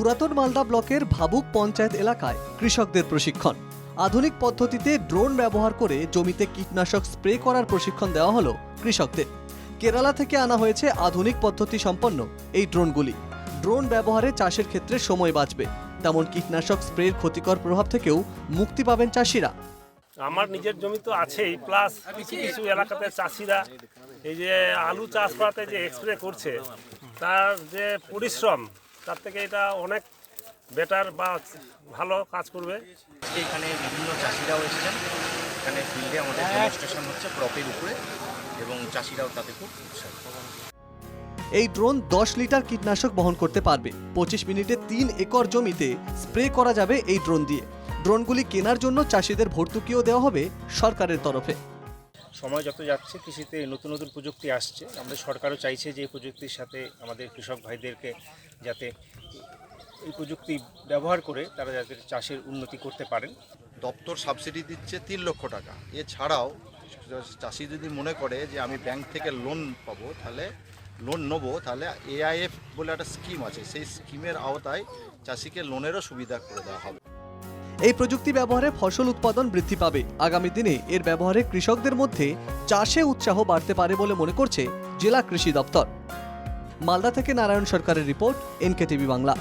পুরাতন মালদা ব্লকের ভাবুক পঞ্চায়েত এলাকায় কৃষকদের প্রশিক্ষণ। আধুনিক পদ্ধতিতে ড্রোন ব্যবহার করে জমিতে কীটনাশক স্প্রে করার প্রশিক্ষণ দেওয়া হলো কৃষকদের। কেরালা থেকে আনা হয়েছে আধুনিক পদ্ধতি সম্পন্ন এই ড্রোনগুলি। ড্রোন ব্যবহারে চাষের ক্ষেত্রে সময় বাঁচবে। তেমন কীটনাশক স্প্রের ক্ষতিকর প্রভাব থেকেও মুক্তি পাবেন চাষিরা। আমার নিজের জমি তো আছেই প্লাস কিছু কিছু এলাকাতে চাষিরা এই যে আলু চাষ করাতে যে এক্সপ্রে করছে, তার যে পরিশ্রম তার থেকে এটা অনেক বেটার বা ভালো কাজ করবে। এখানে বিভিন্ন চাষিরাও এসেছেন। এখানে ফিল্ডে আমাদের ডেমনস্ট্রেশন হচ্ছে ক্রপের উপরে এবং চাষিরাও তাতে খুব উৎসাহিত এই ড্রোন দশ লিটার কীটনাশক বহন করতে পারবে। পঁচিশ মিনিটে তিন একর জমিতে স্প্রে করা যাবে এই ড্রোন দিয়ে। ড্রোনগুলি কেনার জন্য চাষিদের ভর্তুকিও দেওয়া হবে সরকারের তরফে। সময় যত যাচ্ছে, কৃষিতে নতুন নতুন প্রযুক্তি আসছে। আমাদের সরকারও চাইছে যে এই প্রযুক্তির সাথে আমাদের কৃষক ভাইদেরকে যাতে এই প্রযুক্তি ব্যবহার করে তারা যাতে চাষের উন্নতি করতে পারেন। দপ্তর সাবসিডি দিচ্ছে তিন লক্ষ টাকা। এছাড়াও চাষি যদি মনে করে যে আমি ব্যাংক থেকে লোন পাবো, তাহলে লোন নেব, তাহলে এআইএফ বলে একটা স্কিম আছে। সেই স্কিমের আওতায় চাষিকে লোনেরও সুবিধা করে দেওয়া হবে। এই প্রযুক্তি ব্যবহারে ফসল উৎপাদন বৃদ্ধি পাবে। আগামী দিনে এর ব্যবহারে কৃষকদের মধ্যে চাষে উৎসাহ বাড়তে পারে বলে মনে করছে জেলা কৃষি দপ্তর। মালদা থেকে নারায়ণ সরকারের রিপোর্ট, এনকেটিভি বাংলা।